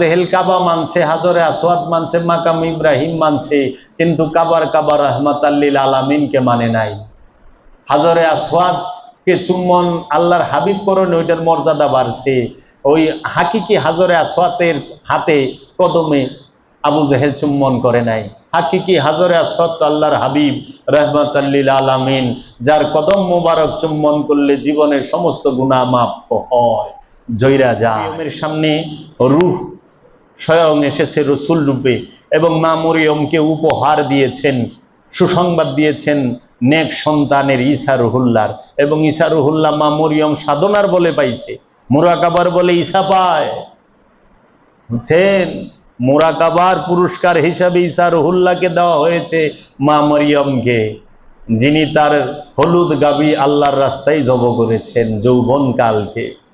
জেহেল কাবা মানছে, হাজরে আসওয়াদ মানছে, মাকাম ইব্রাহিম মানছে, কিন্তু কাবার কাবার রহমত আল্লিল আলামিনকে মানে নাই। হাজরে আসওয়াদ কে চুম্বন আল্লাহর হাবিব করণ ওইটার মর্যাদা বাড়ছে। ওই হাকিকি হাজরে আসওয়াতের হাতে কদমে আবু জেহেল চুম্বন করে নাই। হাকিকি হাজরে আসওয়াত তো আল্লাহর হাবিব রহমত আল্লিল আলামিন, যার কদম মোবারক চুম্বন করলে জীবনের সমস্ত গুণা মাপ হয়, জয়রা যা সামনে রুহ স্বয়ং এসেছে রসুল রূপে এবং মা মরিয়মকে উপহার দিয়েছেন, সুসংবাদ দিয়েছেন নেক সন্তানের ঈসা রুহুল্লার এবং ঈসা রুহুল্লাহ মা মরিয়ম সাধনার বলে পাইছে। মুরাকাবার বলে ঈসা পায়। বুঝছেন? মুরাকাবার পুরস্কার হিসাবে ঈসা রুহুল্লাহকে দেওয়া হয়েছে মা মরিয়মকে। যিনি তার হলুদ গাবি আল্লাহর রাস্তায় জব করেছেন যৌবনকালকে।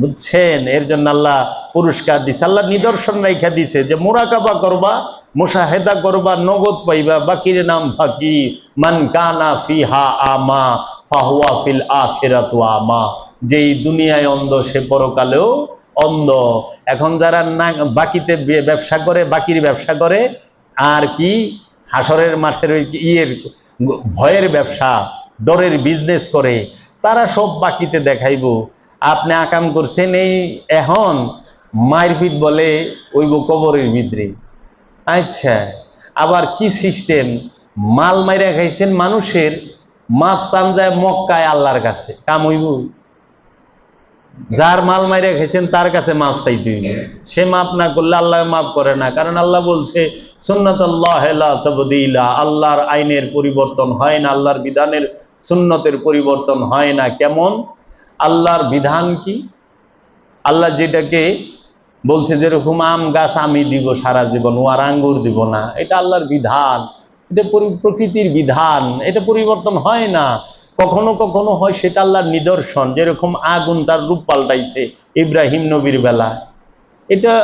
বুঝছেন? এর জন্য আল্লাহ পুরস্কার দিছে। আল্লাহ নিদর্শন রেখা দিছে যে মোরাকাবা করবা, মুশাহেদা করবা, নগদ পাইবা, বাকির নাম ফাকি। মান কানা ফিহা আমা, ফাহুয়া ফিল আখিরাত আমা। যেই দুনিয়ায় অন্ধ, সে পরকালেও অন্ধ। এখন যারা না, বাকিতে ব্যবসা করে, বাকির ব্যবসা করে, আর কি? হাসরের মাঠের ওই ইয়ের, ভয়ের ব্যবসা ডরের বিজনেস করে, তারা সব বাকিতে দেখাইবো। আপনি আকাম করছেন, এই এখন মারপিট বলে ওই গো কবরের ভিতরে। আচ্ছা আবার কি সিস্টেম মাল মাইরা খাইছেন মানুষের, মাপ চান যায় মক্কায় আল্লাহর কাছে, কাম হইব। যার মাল মাইরা খাইছেন, তার কাছে মাপ চাইতে হইব। সে মাপ না করলে আল্লাহ মাপ করে না, কারণ আল্লাহ বলছে সুন্নত আল্লাহ তবদিলা, আল্লাহর আইনের পরিবর্তন হয় না, আল্লাহর বিধানের সুন্নতের পরিবর্তন হয় না। কেমন? আল্লাহর বিধান কি? আল্লাহ যেটাকে বলছে যেরকম আম গাছ আমি দিব সারা জীবন ও আর আঙ্গুর দিব না। এটা আল্লাহর বিধান। এটা প্রকৃতির বিধান। এটা পরিবর্তন হয় না। কখনো কখনো হয় সেটা আল্লাহর নিদর্শন। যেরকম আগুন তার রূপ পাল্টাইছে ইব্রাহিম নবীর বেলা। এটা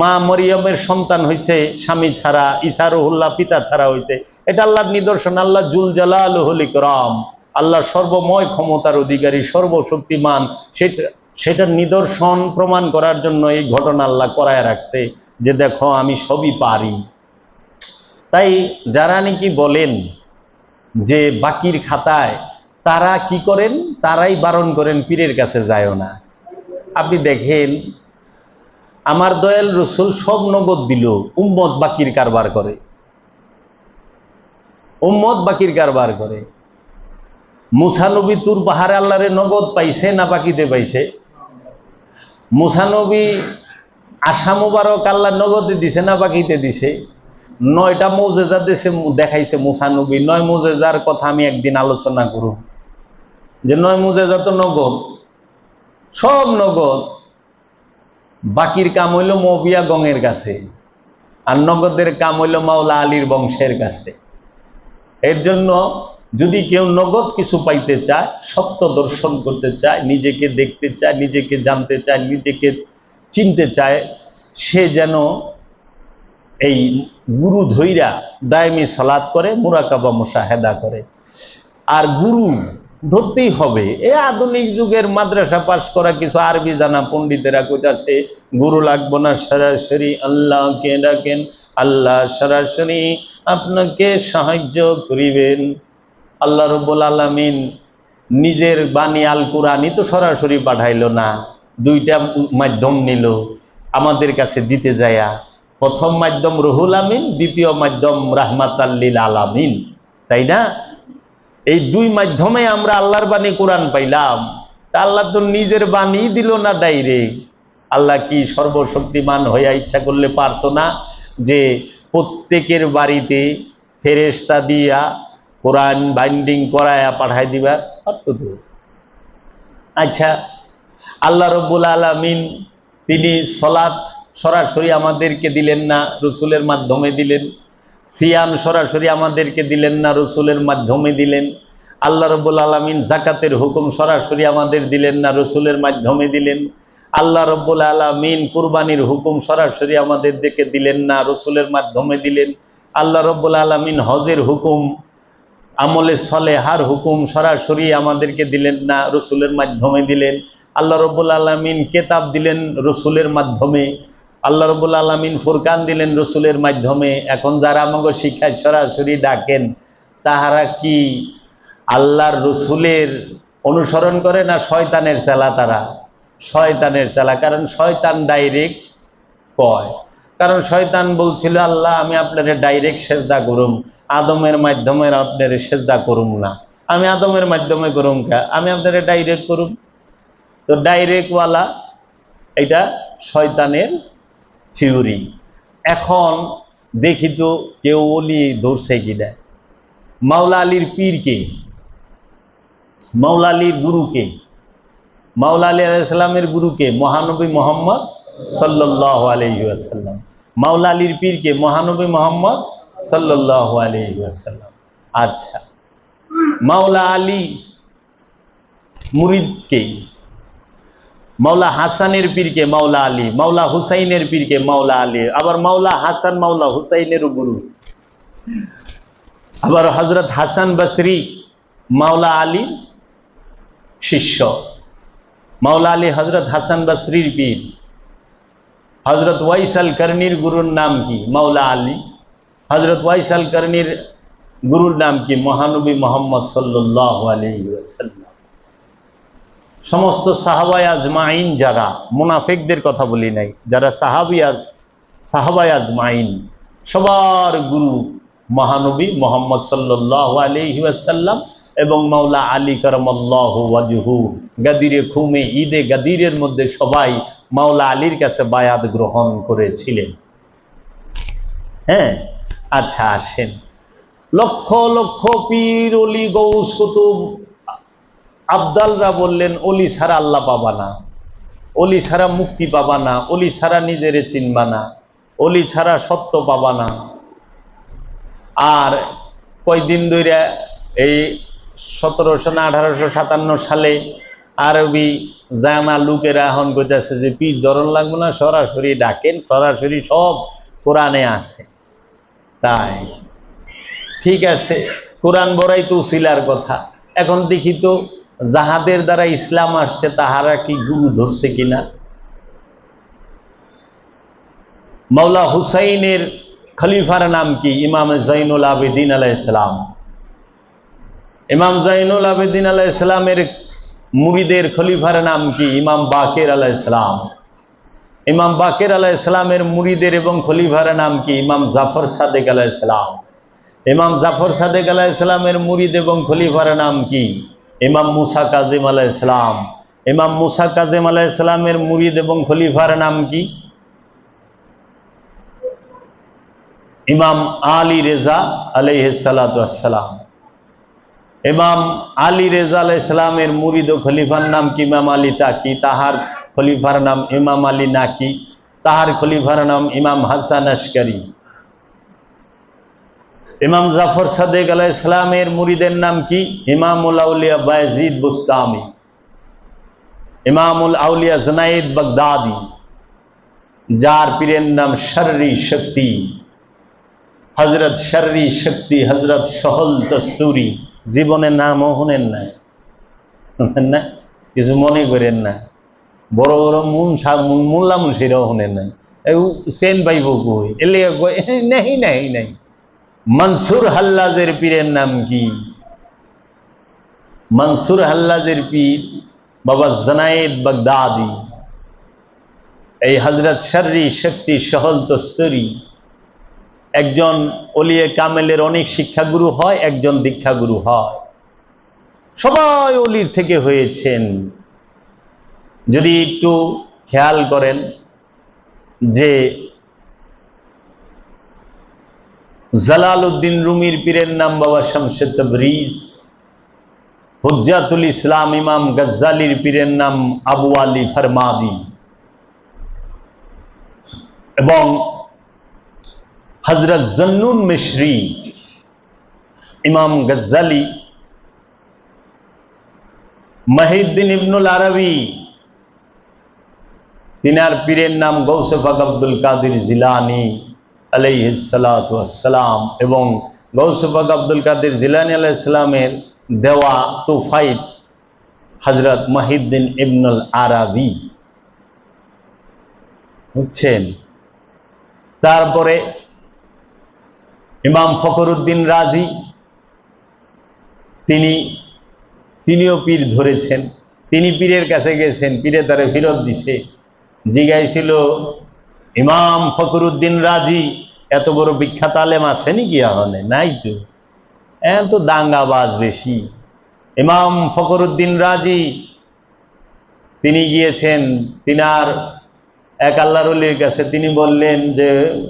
মা মরিয়মের সন্তান হয়েছে স্বামী ছাড়া ইসারুহুল্লাহ পিতা ছাড়া হয়েছে এটা আল্লাহর নিদর্শন, আল্লাহ জুল জালাল ইকরাম। আল্লাহ সর্বময় ক্ষমতার অধিকারী, সর্বশক্তিমান, সেটা, সেটার নিদর্শন প্রমাণ করার জন্য এই ঘটনা আল্লাহ করায় রাখছে যে দেখো আমি সবই পারি। তাই যারা নাকি বলেন যে বাকির খাতায় তারা কি করেন? তারাই বারণ করেন, পীরের কাছে যায়ও না। আপনি দেখেন, আমার দয়াল রসুল সব নগদ দিল, উম্মত বাকির কারবার করে। উম্মত বাকির কারবার করে। মুসানবী তুর পাহাড়ে আল্লাহরে নগদ পাইছে না বাকিতে পাইছে? মুসানবী আশা মুবারক আল্লাহ নগদে দিছে না বাকিতে দিছে? নয়টা মৌজেজা দেশে দেখাইছে মুসানবী নয় মৌজেজার কথা আমি একদিন আলোচনা করব যে নয় মৌজেজা তো নগদ। সব নগদ। বাকির কাম হইল মবিয়া গঙের কাছে। আর নগদের কাম হইল মাওলা আলীর বংশের কাছে। এর জন্য যদি কেউ নগদ কিছু পাইতে চায়, সত্য দর্শন করতে চায়, নিজেকে দেখতে চায়, নিজেকে জানতে চায়, নিজেকে চিনতে চায়, সে যেন এই গুরু ধৈরা দায়মি সালাত করে, মুরাকাবা মুশাহেদা করে। আর গুরু ধরতেই হবে। এ আধুনিক যুগের মাদ্রাসা পাশ করা কিছু আরবি জানা পণ্ডিতেরা কইতাছে, গুরু লাগবো না সরাসরি, আল্লাহকে ডাকেন। আল্লাহ সরাসরি আপনাকে সাহায্য করিবেন। আল্লাহ রব্বুল আলামিন নিজের বাণী আল কোরআনই তো সরাসরি পাঠাইল না, দুইটা মাধ্যম নিল, আমাদের কাছে দিতে যায়া। প্রথম মাধ্যম রহুল আমিন, দ্বিতীয় মাধ্যম রাহমাত আল্লিল আলামিন, তাই না? এই দুই মাধ্যমে আমরা আল্লাহর বাণী কোরআন পাইলাম। তা আল্লাহ তো নিজের বাণী দিল না ডাইরেক্ট। আল্লাহ কি সর্বশক্তিমান হইয়া ইচ্ছা করলে পারতো না যে প্রত্যেকের বাড়িতে ফেরেস্তা দিয়া কোরআন বাইন্ডিং করায়া পাঠাই দিবা পারতো তো আচ্ছা আল্লাহ রব্বুল আলমিন, তিনি সলাৎ সরাসরি আমাদেরকে দিলেন না, রসুলের মাধ্যমে দিলেন। সিয়াম সরাসরি আমাদেরকে দিলেন না, রসুলের মাধ্যমে দিলেন। আল্লাহ রব্বুল আলমিন জাকাতের হুকুম সরাসরি আমাদের দিলেন না, রসুলের মাধ্যমে দিলেন। আল্লাহ রব্বুল আলমিন কুরবানির হুকুম সরাসরি আমাদের দিকে দিলেন না, রসুলের মাধ্যমে দিলেন। আল্লাহ রব্বুল আলমিন হজের হুকুম আমলে সলে হার হুকুম সরাসরি আমাদেরকে দিলেন না, রসুলের মাধ্যমে দিলেন। আল্লাহ রব্বুল আলমিন কেতাব দিলেন রসুলের মাধ্যমে। আল্লাহ রব্বুল আলমিন ফুরকান দিলেন রসুলের মাধ্যমে। এখন যারা আমাকে শিক্ষায় সরাসরি ডাকেন, তাহারা কি আল্লাহর রসুলের অনুসরণ করে না শয়তানের চেলা তারা? শয়তানের চেলা কারণ শয়তান ডাইরেক্ট কয়। কারণ শয়তান বলছিল, আল্লাহ, আমি আপনাদের ডাইরেক্ট সেজদা করুম। আদমের মাধ্যমে আপনারে সেজদা করুম না। আমি আদমের মাধ্যমে করুম কা? আমি আপনারে ডাইরেক্ট করুম। তো ডাইরেক্টওয়ালা এটা শয়তানের থিওরি এখন দেখি তো কেউ ওলি ধরছে কিনা। মাওলা আলীর পীরকে মাওলা আলীর গুরুকে মাওলা আলী আলাইসাল্লামের গুরুকে মহানবী মোহাম্মদ সাল্লাহ আলহিউসাল্লাম মাওলা আলীর পীরকে মহানবী মোহাম্মদ সাল্লাহ আলহিউসাল্লাম আচ্ছা মাওলা আলী মুরিদকে, মাওলা হাসানের পীরকে মাওলা আলী, মাওলা হুসাইনের পীরকে মাওলা আলী, আবার মাওলা হাসান, মাওলা হুসাইনের গুরু, আবার হজরত হাসান বসরি, মাওলা আলী শিষ্য, মাওলা আলী হজরত হাসান বসরির পীর হজরত ওয়াইসাল করনির গুরুর নাম কি? মাওলা আলী। হজরত ওয়াইসাল করনির গুরুর নাম কি? মহানবী মোহাম্মদ সাল্লাহ সমস্ত সাহাবাই আজমাইন যারা, মুনাফেকদের কথা বলি নাই, যারা সাহাবি সাহাবাই আজমাইন, সবার গুরু মহানবী মোহাম্মদ সাল্লাহ আলহিউসাল্লাম এবং মাওলা আলী করমল্লাহ ওয়াজহু। গাদিরে খুমে, ঈদে গাদিরের মধ্যে সবাই মাওলা আলীর কাছে বায়াত গ্রহণ করেছিলেন। হ্যাঁ? আচ্ছা আসেন। লক্ষ লক্ষ পীর, অলি, গৌস, কুতুব, আবদালরা বললেন, অলি ছাড়া আল্লাহ পাবা না। অলি ছাড়া মুক্তি পাবা না। অলি ছাড়া নিজেরে চিনবা না। অলি ছাড়া সত্য পাবা না। আর কয়দিন ধরে এই সতেরোশো না আঠারোশো সাতান্ন সালে আরবি জানা লোকেরা এখন কইতেছে যে, পীর ধরন লাগবে না, সরাসরি ডাকেন, সরাসরি সব কোরআনে আছে। তাই। ঠিক আছে, কোরআন বড়াই তো উসিলার কথা। এখন দেখি তো যাহাদের দ্বারা ইসলাম আসছে, তাহারা কি গুরু ধরছে কিনা? মাওলা হুসাইনের খলিফার নাম কি? ইমাম জাইনুল আবেদিন আলাহ ইসলাম ইমাম জাইনুল আবেদিন আলাহ ইসলামের মুরিদের খলিফার নাম কি? ইমাম বাকের আলাহ ইসলাম ইমাম বাকের আলাহ ইসলামের মুরিদের এবং খলিফার নাম কি? ইমাম জাফর সাদেক আলাহ ইসলাম ইমাম জাফর সাদেক আলাহ ইসলামের মুরিদ এবং খলিফার নাম কি? ইমাম মুসা কাজিম আলাহ ইসলাম ইমাম মুসা কাজিম আলাহ ইসলামের মুরিদ এবং খলিফার নাম কি? ইমাম আলী রেজা আলাইসালাম ইমাম আলী রেজা আলাহ ইসলামের মুরিদ ও খলিফার নাম কি? ইমাম আলী তাকি, তাহার খলিফার নাম ইমাম আলী নাকি? তাহার খলিফার নাম ইমাম হাসান আশকারি। ইমাম জাফর সাদেক আলাহ ইসলামের মুরিদের নাম কি? ইমামুল আউলিয়া বায়জিদ বুস্তামি। ইমামুল আউলিয়া জনাইদ বাগদাদি। যার পীরের নাম শর্রি শক্তি। হজরত শর্রি শক্তি হজরত সহল দস্তুরি। জীবনের নামও শুনেন না না কিছু মনে করেন না। বড় বড় মুন মোল্লা মুন্সিরাও শুনেন না সেন পাইব কই? এলে নেই, নাই নাই মনসুর হাল্লাজের পীরের নাম কি? মনসুর হাল্লাজের পীর বাবা জনায়েদ বাগদাদি। এই হজরত শর্রি শক্তি সহল তস্তরি। একজন অলিয়ে কামেলের অনেক শিক্ষাগুরু হয়, একজন দীক্ষাগুরু হয়। সবাই অলির থেকে হয়েছেন। যদি একটু খেয়াল করেন যে জালাল উদ্দিন রুমির পীরের নাম বাবা শামসেদ তবরিজ, হুজ্জাতুল ইসলাম ইমাম গজ্জালির পীরের নাম আবু আলী ফরমাদি এবং হজরত জন্নুন মিশ্রি, ইমাম গজ্জালি, মহিউদ্দিন ইবনুল আরবি তিনার পীরের নাম গৌসফাক আব্দুল কাদির জিলানি আলাইহিসালাম এবং গৌসফাক আব্দুল কাদির জিলানি আলাইসালামের দেওয়া তুফাইট হজরত মহিউদ্দিন ইবনুল আরাবি। বুঝছেন? তারপরে ইমাম ফখরুদ্দিন রাজি, তিনি তিনিও পীর ধরেছেন। তিনি পীরের কাছে গেছেন, পীরে তারে ফেরত দিছে। জিগাইছিল ইমাম ফখরুদ্দিন রাজি? এত বড় বিখ্যাত আলেম আছে নাকি আহনে নাই তো। এত দাঙ্গাবাজ বেশি। ইমাম ফখরুদ্দিন রাজি? তিনি গিয়েছেন, তিনার এক আল্লাহর কাছে তিনি বললেন যে,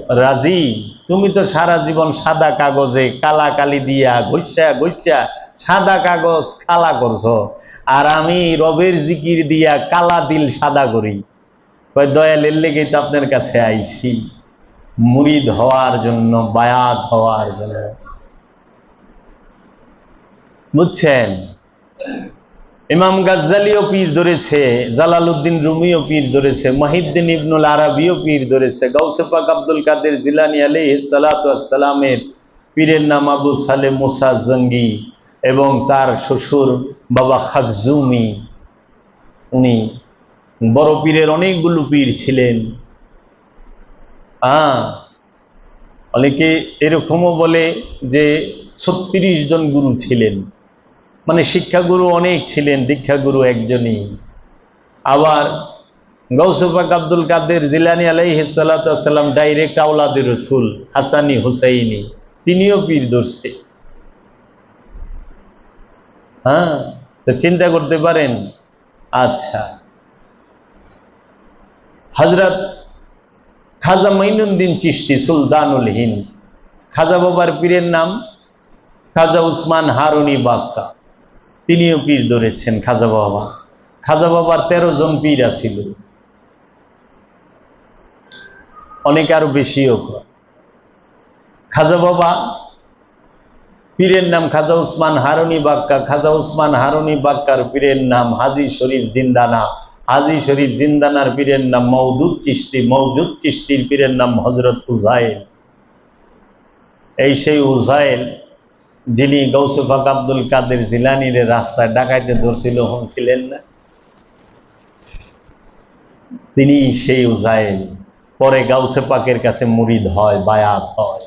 রাজি? তুমি তো সারা জীবন সাদা কাগজে কালা কালি দিয়া ঘুষা ঘুষা, সাদা কাগজ কালা করছ। আর আমি রবের জিকির দিয়া কালা দিল সাদা করি। দয়ালের লেগে তো আপনার কাছে আইছি। মুরিদ হওয়ার জন্য, বায়াত হওয়ার জন্য। বুঝছেন? ইমাম গাজ্জালিও পীর ধরেছে, জালালউদ্দিন রুমিও পীর ধরেছে মাহিদ্দিন ইবনুল আরবিও পীর ধরেছে গৌসে পাক আব্দুল কাদের জিলানি আলাইহি সালামের পীরের নাম আবু সালে মুসা জঙ্গি এবং তার শ্বশুর বাবা খাকজুমি। উনি বড় পীরের অনেকগুলো পীর ছিলেন। হ্যাঁ অনেকে এরকমও বলে যে ছত্রিশ জন গুরু ছিলেন। মানে শিক্ষাগুরু অনেক ছিলেন, দীক্ষাগুরু একজনই। আবার গৌসুফাক আব্দুল কাদের জিলানি আলাইসাল্লাম ডাইরেক্ট আওলাদের রসুল হাসানি হুসাইনি, তিনিও পীর ধরছে। হ্যাঁ তো চিন্তা করতে পারেন? আচ্ছা। হজরত খাজা মঈনুদ্দিন চিস্তি সুলতানুল হিন্দ। খাজা বাবার পীরের নাম খাজা উসমান হারুনি বাক্কা তিনিও পীর ধরেছেন খাজা বাবা। খাজা বাবার তেরো জন পীর আছিল। অনেকে আরও বেশিও। খাজা বাবা, পীরের নাম খাজা উসমান হারুনি বাক্কা খাজা উসমান হারুনি বাক্কার পীরের নাম হাজি শরীফ জিন্দানা। হাজি শরীফ জিন্দানার পীরের নাম মৌদুদ চিস্তি মৌদুদ চিস্তির পীরের নাম হজরত উজাইল এই সেই উজাইল যিনি গৌসুফাক আব্দুল কাদের জিলানির রাস্তায় ডাকাইতে ধরছিল ছিলেন না? তিনি সেই উজাইল পরে গাউসে পাকের কাছে মুরিদ হয়, বায়াত হয়।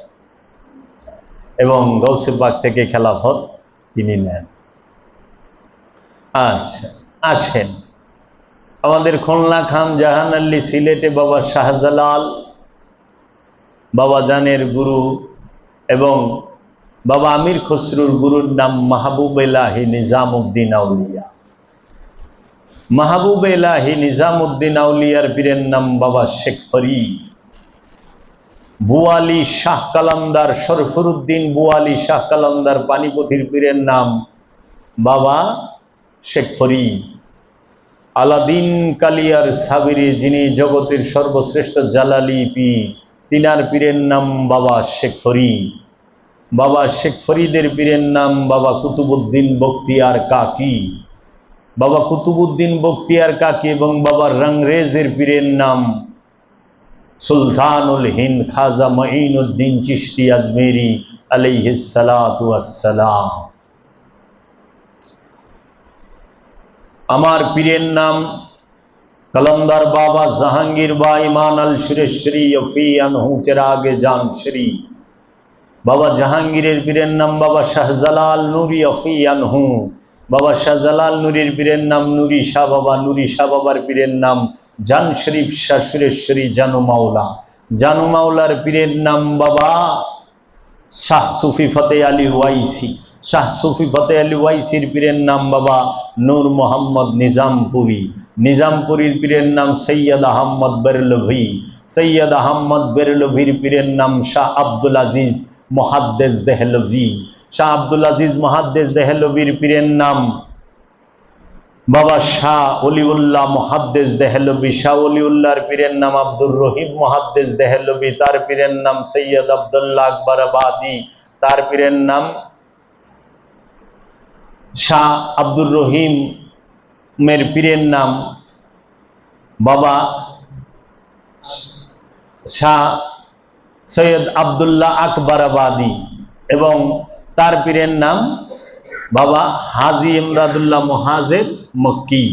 এবং গৌসে পাক থেকে খেলাফত তিনি নেন। আচ্ছা আসেন। আমাদের খুলনা খান জাহান আল্লী সিলেটে বাবা শাহজালাল, বাবা জানের গুরু এবং বাবা আমির খসরুর গুরুর নাম মাহবুব এলাহি নিজামুদ্দিন আউলিয়া। মাহবুব এলাহি নিজামুদ্দিন আউলিয়ার পীরের নাম বাবা শেখ ফরি বুয়ালি শাহ কালান্দার সরফরুদ্দিন বুয়ালি শাহ কালান্দার পানিপথির পীরের নাম বাবা শেখ ফরি আলাদিন কালিয়ার সাবিরি, যিনি জগতের সর্বশ্রেষ্ঠ জালালি পীর, তিনার পীরের নাম বাবা শেখ বাবা শেখ ফরিদের পীরের নাম বাবা কুতুবুদ্দিন বক্তিয়ার কাকি। বাবা কুতুবুদ্দিন বক্তিয়ার কাকি এবং বাবা রংরেজের পীরের নাম সুলতানুল হিন্দ খাজা মঈন মঈনুদ্দিন চিস্তি আজমেরি আলাইহিসালাম আমার পীরের নাম কলন্দার বাবা জাহাঙ্গীর বা ইমান আল সুরেশ্বরী অফি আনহু চেরাগে জান শ্রী। বাবা জাহাঙ্গীরের পীরের নাম বাবা শাহজালাল নুরি অফি আনহু। বাবা শাহজালাল নুরির পীরের নাম নুরি শাহ বাবা, নুরি শাহ বাবার পীরের নাম জান শরীফ শাহ সুরেশ্বরী জানু মাওলা। জানু মাওলার পীরের নাম বাবা শাহ সুফি ফতে আলী ওয়াইসি। শাহ সুফি ফতে আলী ওয়াইসির পীরের নাম বাবা নূর মোহাম্মদ নিজামপুরি। নিজামপুরীর পীরের নাম সৈয়দ আহম্মদ বেরলভি। সৈয়দ আহম্মদ বেরলভির পীরের নাম শাহ আব্দুল আজিজ মহাদ্দেজ দেহলভি। শাহ আব্দুল আজিজ মহাদ্দেজ দেহলভির পীরের নাম বাবা শাহ অলিউল্লাহ মহাদ্দেজ দেহলবি শাহ অলিউল্লাহর পীরের নাম আব্দুর রহিম মহাদ্দেজ দেহলবি তার পীরের নাম সৈয়দ আবদুল্লাহ আকবর আবাদি। তার পীরের নাম শাহ আব্দুর রহিম মের পীরের নাম। বাবা শাহ সৈয়দ আবদুল্লাহ আকবর আবাদি এবং তার পীরের নাম বাবা হাজি এমদাদুল্লাহ মহাজের মক্কি।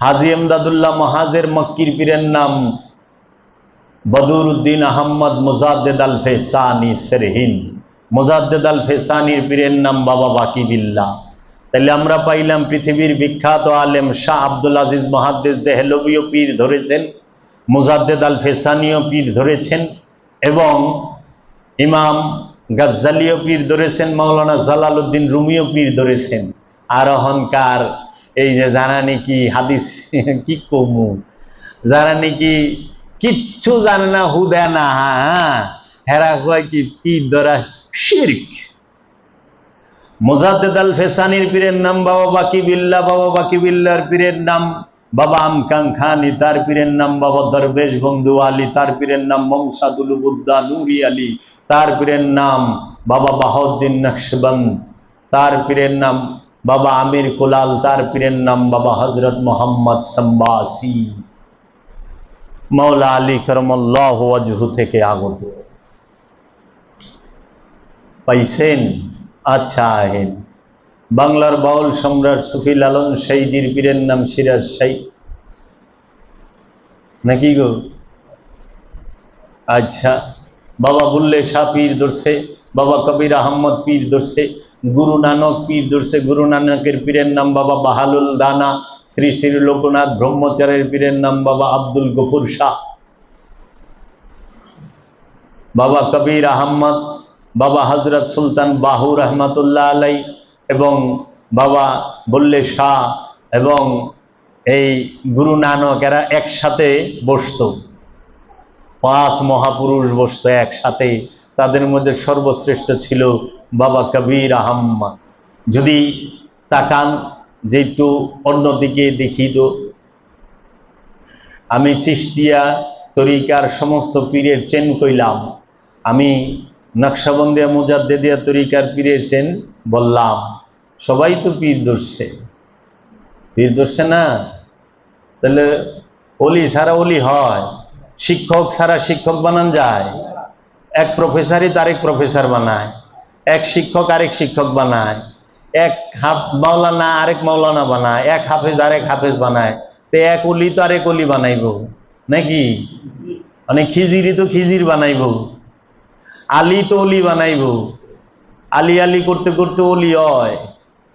হাজি এমদাদুল্লাহ মহাজের মক্কির পীরের নাম বদরুদ্দিন আহম্মদ মুজাদ্দেদ আল ফেসানি সেরহিন। মুজাদ্দেদ আল ফেসানির পীরের নাম বাবা বাকিবিল্লাহ তাহলে আমরা পাইলাম পৃথিবীর বিখ্যাত আলেম শাহ আব্দুল আজিজ মহাদ্দেশ দেহলবীয় পীর ধরেছেন, মুজাদ্দেদ আল ফেসানিও পীর ধরেছেন এবং ইমাম গাজ্জালিও পীর ধরেছেন, মাওলানা জালালউদ্দিন রুমিও পীর ধরেছেন। আর অহংকার, এই যে যারা নাকি হাদিস, কি কমু? যারা নাকি কিচ্ছু জানে না হুদে না হ্যাঁ? হেরা কয় কি, পীর ধরা মোজাদ্দেদ আল ফেসানির পীরের নাম বাবা বাকি বিল্লা, বাবা বাকি বিল্লার পীরের নাম বাবা খানি, তার পীরের নাম বাবা দরবেশ বন্ধু আলী, তার পীরের নাম নুরি আলী, তার পীরের নাম বাবা নকশবন্দ তার পীরের নাম বাবা আমির কুলাল, তার পীরের নাম বাবা হজরত মোহাম্মদ সম্বাসী। মৌলা আলী করমল্লাহ থেকে আগত। পাইছেন আচ্ছা আহেন বাংলার বাউল সম্রাট সুফি লালন শাহীজির পীরের নাম সিরাজ শাহী নাকি গো? আচ্ছা বাবা বুল্লে শাহ পীর ধরছে, বাবা কবির আহম্মদ পীর ধরছে, গুরু নানক পীর ধরছে, গুরু নানকের পীরের নাম বাবা বাহালুল দানা, শ্রী শ্রী লোকনাথ ব্রহ্মচারের পীরের নাম বাবা আব্দুল গফুর শাহ। বাবা কবির আহম্মদ বাবা হজরত সুলতান বাহু রহমতুল্লাহ আলাই এবং বাবা বললে শাহ এবং এই গুরু নানক, এরা একসাথে বসত। পাঁচ মহাপুরুষ বসত একসাথে। তাদের মধ্যে সর্বশ্রেষ্ঠ ছিল বাবা কবির আহম্মদ। যদি তাকান যে একটু অন্যদিকে দেখি তো, আমি চিস্তিয়া তরিকার সমস্ত পীরের চেন কইলাম। আমি নকশাবন্দিয়া মুজাদ্দেদিয়া তরিকার পীরের চেন বললাম, সবাই তো পীর ধরছে। পীর ধরছে না? তাহলে অলি সারা অলি হয়, শিক্ষক সারা শিক্ষক বানান যায়, এক প্রফেসরই তারেক প্রফেসর বানায়, এক শিক্ষক আরেক শিক্ষক বানায়, এক হাফ মাওলানা আরেক মাওলানা বানায়, এক হাফেজ আরেক হাফেজ বানায়, তো এক অলি তো আরেক অলি বানাইব, নাকি? মানে খিজিরি তো খিজির বানাইব। আলী তো অলি বানাইব। আলি আলি করতে করতে অলি হয়।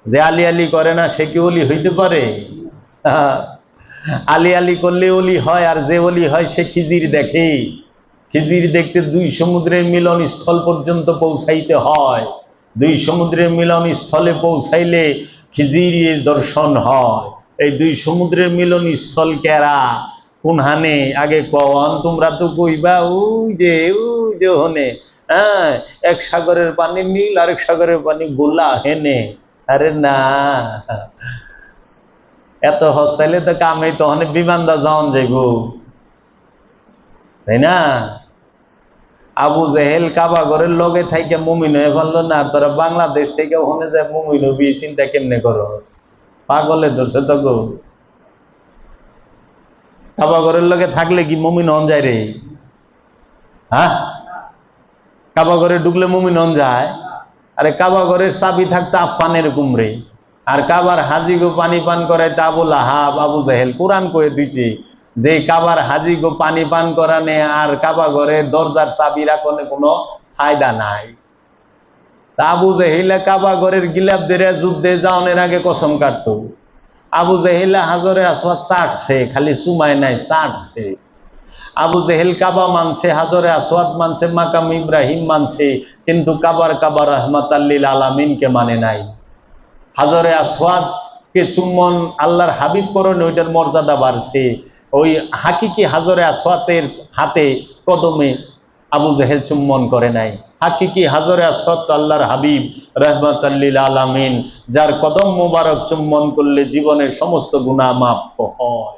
যে আলি আলি করে না, সে কি অলি হইতে পারে? আলি আলি করলে অলি হয়, আর যে অলি হয়, সে খিজির দেখে। খিজির দেখতে দুই সমুদ্রের মিলন স্থল পর্যন্ত পৌঁছাইতে হয়। দুই সমুদ্রের মিলন স্থলে পৌঁছাইলে খিজির দর্শন হয়। এই দুই সমুদ্রের মিলন স্থল কেরা? কোনহানে? আগে কন তোমরা তো কইবা, ওই যে ওই যে হনে হ্যাঁ এক সাগরের পানি নীল, আরেক সাগরের পানি গোলা হেনে। আরে না। এত হস্তাইলে তো কামে তখন বিমানদা যাওন যাইব। তাই না? আবু জেহেল কাবা ঘরের লগে থাইকে মুমিন হয়ে পারল না, তোরা বাংলাদেশ থেকে ওখানে যায় মুমিন হবি, চিন্তা কেমনে করো পাগলে ধরছে তো গো কাবা ঘরের লগে থাকলে কি মুমিন হন যায় রে? হ্যাঁ? কাবা ঘরে ঢুকলে মুমিন হন যায়, আরে কাবা ঘরের চাবি থাকতে আফান এরকম রে আর কাবার হাজি গো পানি পান করে আবুল আহাব আবু জাহেল কোরআন করে দিচ্ছে যে কাবার হাজি গো পানি পান করানে আর কাবা ঘরে দরজার চাবি রাখনে কোনো ফায়দা নাই। আবু জাহিলা কাবা ঘরের গিলাপ দেরে যুদ্ধে যাওয়ানের আগে কসম কাটতো। আবু জাহিলা হাজরে আসওয়াদ চাটছে, খালি সুমায় নাই, চাটছে। আবু জেহেল কাবা মানছে, হাজরে আসওয়াদ মানছে, মাকাম ইব্রাহিম মানছে, কিন্তু কাবার কাবার রহমত আল্লিল আলামিনকে মানে নাই। হাজরে আসওয়াদকে চুম্বন আল্লাহর হাবিব করণে ওইটার মর্যাদা বাড়ছে। ওই হাকিকি হাজরে আসওয়াতের হাতে কদমে আবু জেহেল চুম্বন করে নাই। হাকিকি হাজরে আসওয়াত আল্লাহর হাবিব রহমত আল্লিল আলামিন, যার কদম মোবারক চুম্বন করলে জীবনের সমস্ত গুণা মাফ হয়।